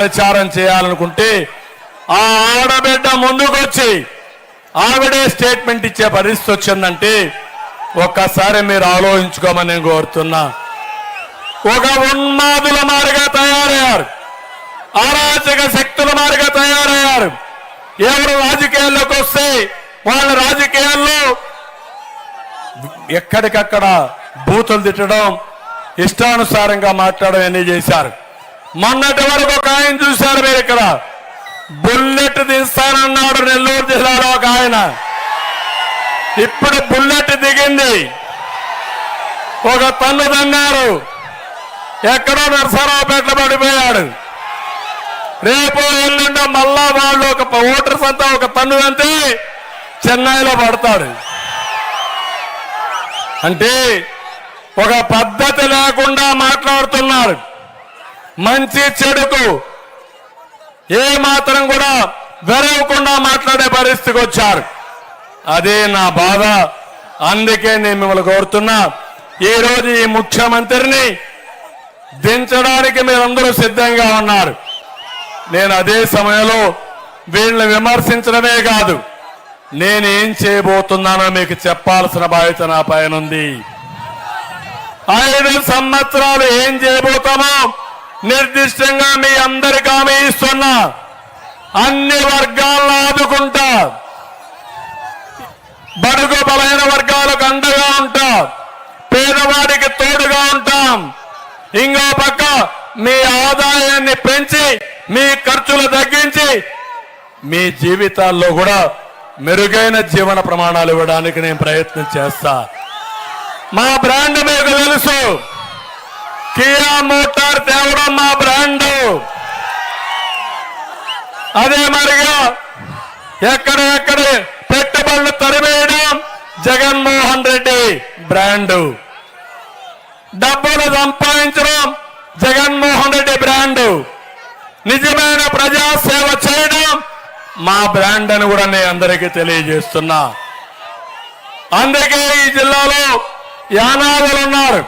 ప్రచారం చేయాలనుకుంటే ఆ ఆడబిడ్డ ముందుకొచ్చి ఆవిడే స్టేట్మెంట్ ఇచ్చే పరిస్థితి వచ్చిందంటే ఒక్కసారి మీరు ఆలోచించుకోమని నేను కోరుతున్నా. ఒక ఉన్మాదుల మారిగా తయారయ్యారు. అరాచక శక్తుల మారిగా తయారయ్యారు. ఎవరు రాజకీయాల్లోకి వస్తే వాళ్ళ రాజకీయాల్లో ఎక్కడికక్కడ బూతులు తిట్టడం ఇష్టానుసారంగా మాట్లాడడం అన్ని చేశారు. మొన్నటి వరకు ఒక ఆయన చూశారు మీరు ఇక్కడ. బుల్లెట్ తీస్తానన్నాడు నెల్లూరు జిల్లాలో ఒక ఆయన. ఇప్పుడు బుల్లెట్ దిగింది. ఒక తల్లు తన్నారు. ఎక్కడో నర్సరావుపేట పడిపోయాడు. రేపు ఎల్లుండో మళ్ళా వాళ్ళు ఒక ఓటర్స్ అంతా ఒక తన్ను అంతే చెన్నైలో పడతాడు. అంటే ఒక పద్ధతి లేకుండా మాట్లాడుతున్నారు. మంచి చెడుకు ఏ మాత్రం కూడా వెరవకుండా మాట్లాడే పరిస్థితికి వచ్చారు. అదే నా బాధ. అందుకే నేను మిమ్మల్ని కోరుతున్నా. ఈ రోజు ఈ ముఖ్యమంత్రిని దించడానికి మీరందరూ సిద్ధంగా ఉన్నారు. నేను అదే సమయంలో వీళ్ళని విమర్శించడమే కాదు నేనేం చేయబోతున్నానో మీకు చెప్పాల్సిన బాధ్యత నా పైన ఉంది. ఐదు సంవత్సరాలు ఏం చేయబోతామో నిర్దిష్టంగా మీ అందరికి హామీ ఇస్తున్నా. అన్ని వర్గాలను ఆదుకుంటా. బడుగు బలహీన వర్గాలకు అండగా ఉంటా. పేదవాడికి తోడుగా ఉంటాం. ఇంకో పక్క మీ ఆదాయాన్ని పెంచి మీ ఖర్చులు తగ్గించి మీ జీవితాల్లో కూడా మెరుగైన జీవన ప్రమాణాలు ఇవ్వడానికి నేను ప్రయత్నం చేస్తా. మా బ్రాండ్ మీకు తెలుసు. కియా మోటార్ తేవడం మా బ్రాండ్. అదే మరిగా ఎక్కడ ఎక్కడ పెట్టుబడులు తరివేయడం జగన్మోహన్ రెడ్డి బ్రాండు. డబ్బులు సంపాదించడం జగన్మోహన్ రెడ్డి బ్రాండు. నిజమైన ప్రజాసేవ చేయడం మా బ్రాండ్ అని కూడా నేను అందరికీ తెలియజేస్తున్నా. అందుకే ఈ జిల్లాలో యానాదులు ఉన్నారు.